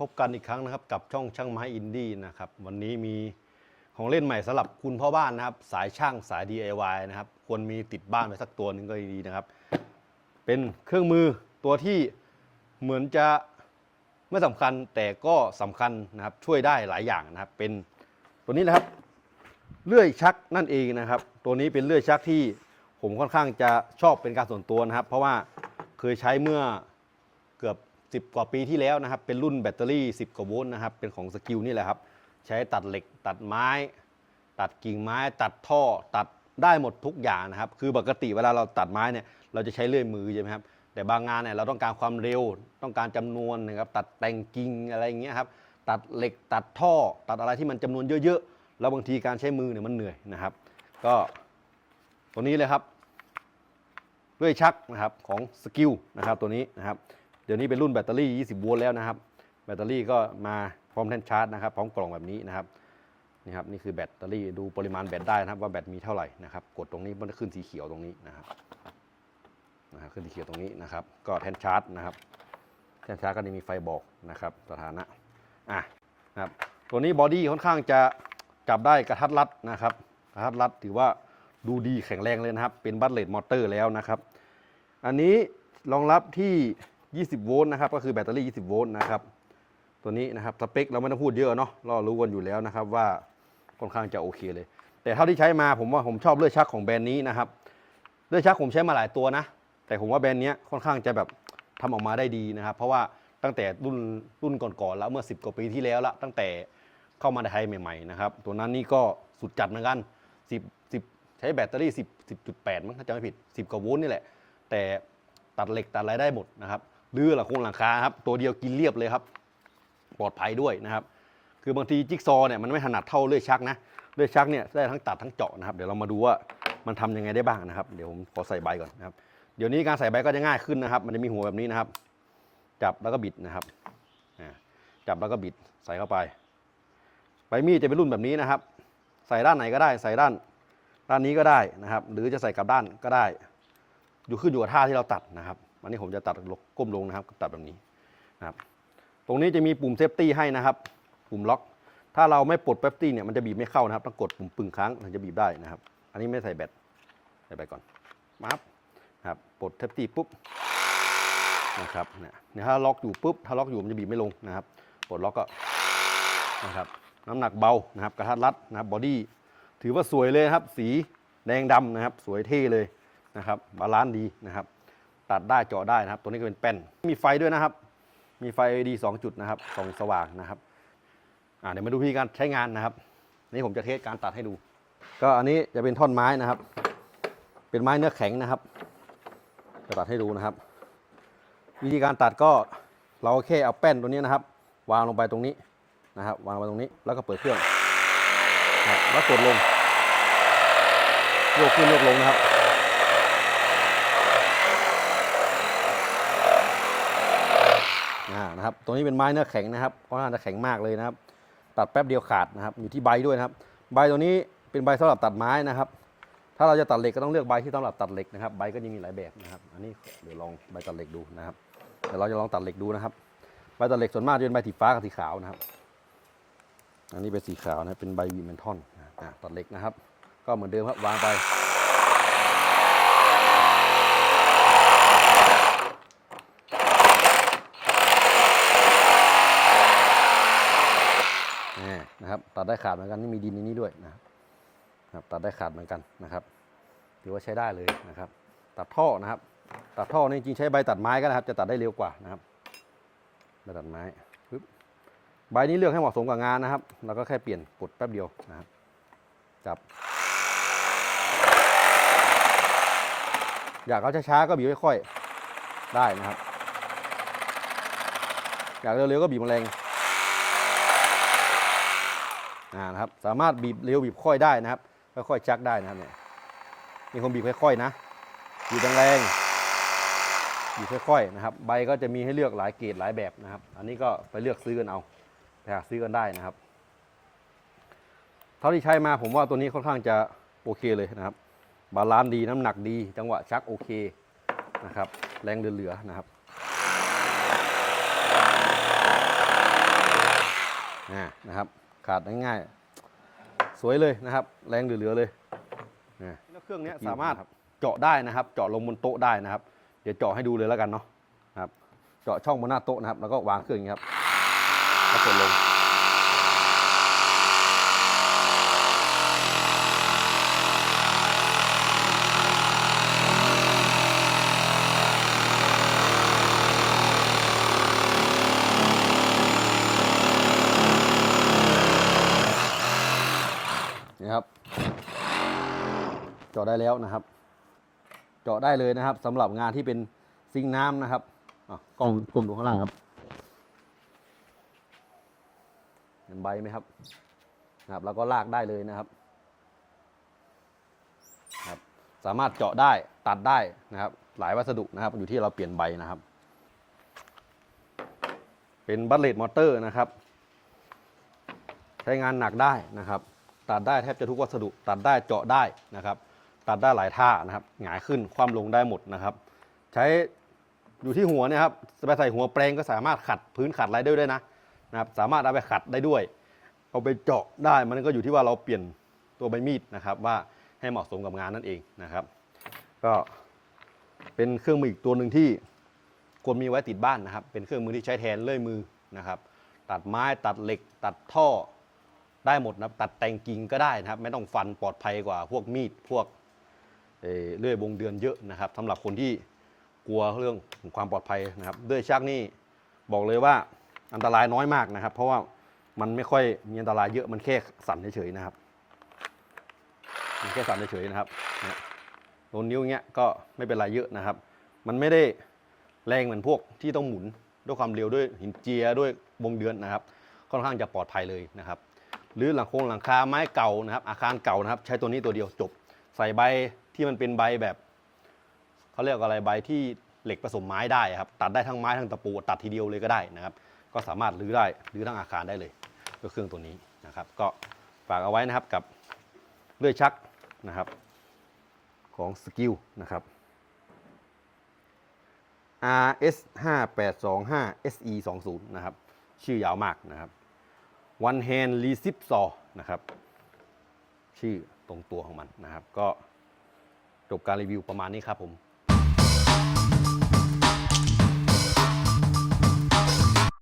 พบกันอีกครั้งนะครับกับช่องช่างไม้อินดี้นะครับวันนี้มีของเล่นใหม่สำหรับคุณพ่อบ้านนะครับ สายช่างสาย DIY นะครับควรมีติดบ้านไว้สักตัวหนึ่งก็ดีนะครับ เป็นเครื่องมือตัวที่เหมือนจะไม่สำคัญแต่ก็สำคัญนะครับช่วยได้หลายอย่างนะครับ เป็นตัวนี้นะครับเลื่อยชักนั่นเองนะครับ ตัวนี้เป็นเลื่อยชักที่ผมค่อนข้างจะชอบเป็นการส่วนตัวนะครับ เพราะว่าเคยใช้เมื่อเกือบ 10 กว่าปีที่แล้วนะครับ เป็นรุ่นแบตเตอรี่ 10 กว่าโวลต์นะครับ เป็นของสกิลนี่แหละครับ ใช้ตัดเหล็กตัดไม้ ตัดกิ่งไม้ ตัดท่อ ตัดได้หมดทุกอย่างนะครับ คือปกติเวลาเราตัดไม้เนี่ย เราจะใช้เลื่อยมือใช่ไหมครับ แต่บางงานเนี่ยเราต้องการความเร็ว ต้องการจำนวนนะครับ ตัดแต่งกิ่งอะไรอย่างเงี้ยครับ ตัดเหล็กตัดท่อ ตัดอะไรที่มันจำนวนเยอะๆ แล้วบางทีการใช้มือเนี่ยมันเหนื่อยนะครับ ก็ตัวนี้เลยครับเลื่อยชักนะครับของสกิลนะครับตัวนี้นะครับ ดี๋ยวนี้เป็นรุ่นแบตเตอรี่ 20 โวลต์แล้วนะครับ แบตเตอรี่ก็มาพร้อมแท่นชาร์จนะครับ พร้อมกล่องแบบนี้นะครับ นี่ครับ นี่คือแบตเตอรี่ ดูปริมาณแบตได้นะครับ ว่าแบตมีเท่าไหร่นะครับ กดตรงนี้มันจะขึ้นสีเขียวตรงนี้นะครับ นะครับขึ้นสีเขียวตรงนี้นะครับ ก็แท่นชาร์จนะครับ แท่นชาร์จก็จะมีไฟบอกนะครับ สถานะ อะนะครับ ตัวนี้บอดี้ค่อนข้างจะจับได้กระทัดรัดนะครับ กระทัดรัดถือว่าดูดีแข็งแรงเลยนะครับ เป็นบัตเลตมอเตอร์แล้วนะครับ อันนี้รองรับที่ 20 โวลต์นะครับ ก็คือแบตเตอรี่ 20 โวลต์นะครับ ตัวนี้นะครับ สเปคเราไม่ต้องพูดเยอะเนาะ เรารู้กันอยู่แล้วนะครับว่าค่อนข้างจะโอเคเลย แต่เท่าที่ใช้มาผมว่าผมชอบเลื่อยชักของแบรนด์นี้นะครับ เลื่อยชักผมใช้มาหลายตัวนะ แต่ผมว่าแบรนด์นี้ค่อนข้างจะแบบทำออกมาได้ดีนะครับ เพราะว่าตั้งแต่รุ่นรุ่นก่อนๆแล้วเมื่อ 10 กว่าปีที่แล้วละตั้งแต่เข้ามาในไทยใหม่ๆนะครับ ตัวนั้นนี่ก็สุดจัดเหมือนกัน 10 10 ใช้แบตเตอรี่ 10 10.8มั้งถ้าจำไม่ผิด 10กว่าโวลต์นี่แหละ แต่ตัดเหล็กตัดอะไรได้หมดนะครับ รื้อหลังคงหลังคาครับตัวเดียวกินเรียบเลยครับ ปลอดภัยด้วยนะครับ คือบางทีจิ๊กซอว์เนี่ยมันไม่ถนัดเท่าเลื่อยชักนะเลื่อยชักเนี่ยได้ทั้งตัดทั้งเจาะนะครับเดี๋ยวเรามาดูว่ามันทำยังไงได้บ้างนะครับ เดี๋ยวผมขอใส่ใบก่อนนะครับเดี๋ยวนี้การใส่ใบก็จะง่ายขึ้นนะครับ มันจะมีหัวแบบนี้นะครับ จับแล้วก็บิดนะครับจับแล้วก็บิดใส่เข้าไป ใบมีดจะเป็นรุ่นแบบนี้นะครับ ใส่ด้านไหนก็ได้ ใส่ด้านด้านนี้ก็ได้นะครับ หรือจะใส่กลับด้านก็ได้ อยู่ขึ้นอยู่กับท่าที่เราตัดนะครับ วันนี้ผมจะตัดก้มลงนะครับ ตัดแบบนี้นะครับ ตรงนี้จะมีปุ่มเซฟตี้ให้นะครับ ปุ่มล็อก ถ้าเราไม่ปลดเซฟตี้เนี่ยมันจะบีบไม่เข้านะครับ ต้องกดปุ่มปึงครั้งถึงจะบีบได้นะครับ อันนี้ไม่ใส่แบต ใส่ไปก่อนมับนะครับ ปลดเซฟตี้ปุ๊บนะครับเนี่ยถ้าล็อกอยู่ปุ๊บ ถ้าล็อกอยู่มันจะบีบไม่ลงนะครับ ปลดล็อกก็นะครับ น้ำหนักเบานะครับ กระทัดรัดนะครับ บอดี้ ถือว่าสวยเลยครับ สีแดงดำนะครับ สวยเท่เลยนะครับ บาลานซ์ดีนะครับ ตัดได้เจาะได้นะครับ ตัวนี้ก็เป็นแป้น มีไฟด้วยนะครับ มีไฟ LED 2จุดนะครับส่องสว่างนะครับอ่าเดี๋ยวมาดูวิธีการใช้งานนะครับ นี่ผมจะเทสการตัดให้ดู ก็อันนี้จะเป็นท่อนไม้นะครับ เป็นไม้เนื้อแข็งนะครับ จะตัดให้ดูนะครับ วิธีการตัดก็เราแค่เอาแป้นตัวนี้นะครับ วางลงไปตรงนี้นะครับ วางลงไปตรงนี้แล้วก็เปิดเครื่องแล้วกดลงโยกขึ้นโยกลงนะครับ อ่า นะครับตรงนี้เป็นไม้เนื้อแข็งนะครับเพราะน่าจะแข็งมากเลยนะครับ ตัดแป๊บเดียวขาดนะครับ อยู่ที่ใบด้วยนะครับ ใบตัวนี้เป็นใบสำหรับตัดไม้นะครับ ถ้าเราจะตัดเหล็กก็ต้องเลือกใบที่สำหรับตัดเหล็กนะครับ ใบก็จะมีหลายแบบนะครับ อันนี้เดี๋ยวลองใบตัดเหล็กดูนะครับ เดี๋ยวเราจะลองตัดเหล็กดูนะครับ ใบตัดเหล็กส่วนมากจะเป็นใบสีฟ้ากับสีขาวนะครับ อันนี้เป็นสีขาวนะ เป็นใบวีเมนทอนตัดเหล็กนะครับ ก็เหมือนเดิมครับวางไป นี่นะครับ ตัดได้ขาดเหมือนกันนี่มีดินในนี้ด้วยนะครับ ตัดได้ขาดเหมือนกันนะครับ ถือว่าใช้ได้เลยนะครับ ตัดท่อนะครับ ตัดท่อนี่จริงใช้ใบตัดไม้ก็นะครับ จะตัดได้เร็วกว่านะครับใบตัดไม้ปึ๊บใบนี้เลือกให้เหมาะสมกับงานนะครับ เราก็แค่เปลี่ยนกดแป๊บเดียวนะครับ จับ อยากเอาช้าๆก็บีบค่อยๆได้นะครับ อยากเร็วๆก็บีบแรง นะครับ สามารถบีบเร็วบีบค่อยได้นะครับ ค่อยๆชักได้นะครับเนี่ยมีคนบีบค่อยๆนะบีบแรงๆบีบค่อยๆนะครับ ใบก็จะมีให้เลือกหลายเกรดหลายแบบนะครับ อันนี้ก็ไปเลือกซื้อกันเอาไปหาซื้อกันได้นะครับ เท่าที่ใช้มาผมว่าตัวนี้ค่อนข้างจะโอเคเลยนะครับ บาลานซ์ดีน้ำหนักดี จังหวะชักโอเคนะครับ แรงเหลือๆนะครับอ่นะครับ ขาดง่ายๆ สวยเลยนะครับ แรงเหลือๆเลยนะแล้วเครื่องเนี้ยสามารถเจาะได้นะครับ เจาะลงบนโต๊ะได้นะครับ เดี๋ยวเจาะให้ดูเลยแล้วกันเนาะนะครับ เจาะช่องบนหน้าโต๊ะนะครับ แล้วก็วางเครื่องอย่างนี้ครับแล้วกดลง เจาะได้แล้วนะครับ เจาะได้เลยนะครับสำหรับงานที่เป็นซิงค์น้ำนะครับอะกล้องกลมดูข้างล่างครับเห็นใบไหมครับนะครับ แล้วก็ลากได้เลยนะครับครับ สามารถเจาะได้ตัดได้นะครับ หลายวัสดุนะครับ อยู่ที่เราเปลี่ยนใบนะครับ เป็นบัตเลตมอเตอร์นะครับ ใช้งานหนักได้นะครับ ตัดได้แทบจะทุกวัสดุตัดได้เจาะได้นะครับ ตัดได้หลายท่านะครับ หงายขึ้น คว่ำลงได้หมดนะครับ ใช้อยู่ที่หัวเนะครับไปใส่หัวแปลงก็สามารถขัดพื้นขัดอะไรได้ด้วยนะนะครับ สามารถเอาไปขัดได้ด้วย เอาไปเจาะได้มันก็อยู่ที่ว่าเราเปลี่ยนตัวใบมีดนะครับ ว่าให้เหมาะสมกับงานนั่นเองนะครับ ก็เป็นเครื่องมืออีกตัวหนึ่งที่ควรมีไว้ติดบ้านนะครับ เป็นเครื่องมือที่ใช้แทนเลื่อยมือนะครับ ตัดไม้ตัดเหล็ก ตัดท่อได้หมดนะตัดแต่งกิ่งก็ได้นะครับ ไม่ต้องฟันปลอดภัยกว่าพวกมีดพวก เลื่อยวงเดือนเยอะนะครับสำหรับคนที่กลัวเรื่องของความปลอดภัยนะครับเลื่อยชักนี่บอกเลยว่าอันตรายน้อยมากนะครับ เพราะว่ามันไม่ค่อยมีอันตรายเยอะมันแค่สั่นเฉยๆนะครับมันแค่สั่นเฉยๆนะครับโดนนิ้วเงี้ยก็ไม่เป็นไรเยอะนะครับ มันไม่ได้แรงเหมือนพวกที่ต้องหมุนด้วยความเร็วด้วยหินเจียด้วยวงเดือนนะครับ ค่อนข้างจะปลอดภัยเลยนะครับ หรือหลังโครงหลังคาไม้เก่านะครับ อาคารเก่านะครับ ใช้ตัวนี้ตัวเดียวจบ ใส่ใบที่มันเป็นใบแบบเขาเรียกอะไรใบที่เหล็กผสมไม้ได้ครับ ตัดได้ทั้งไม้ทั้งตะปูตัดทีเดียวเลยก็ได้นะครับ ก็สามารถรื้อได้รื้อทั้งอาคารได้เลยด้วยเครื่องตัวนี้นะครับ ก็ฝากเอาไว้นะครับกับเลื่อยชักนะครับ ของสกิลนะครับ RS 5 8 2 5 SE 2 0นะครับ ชื่อยาวมากนะครับ One Hand Recip Saw นะครับ ชื่อตรงตัวของมันนะครับ ก็ จบการรีวิวประมาณนี้ครับผม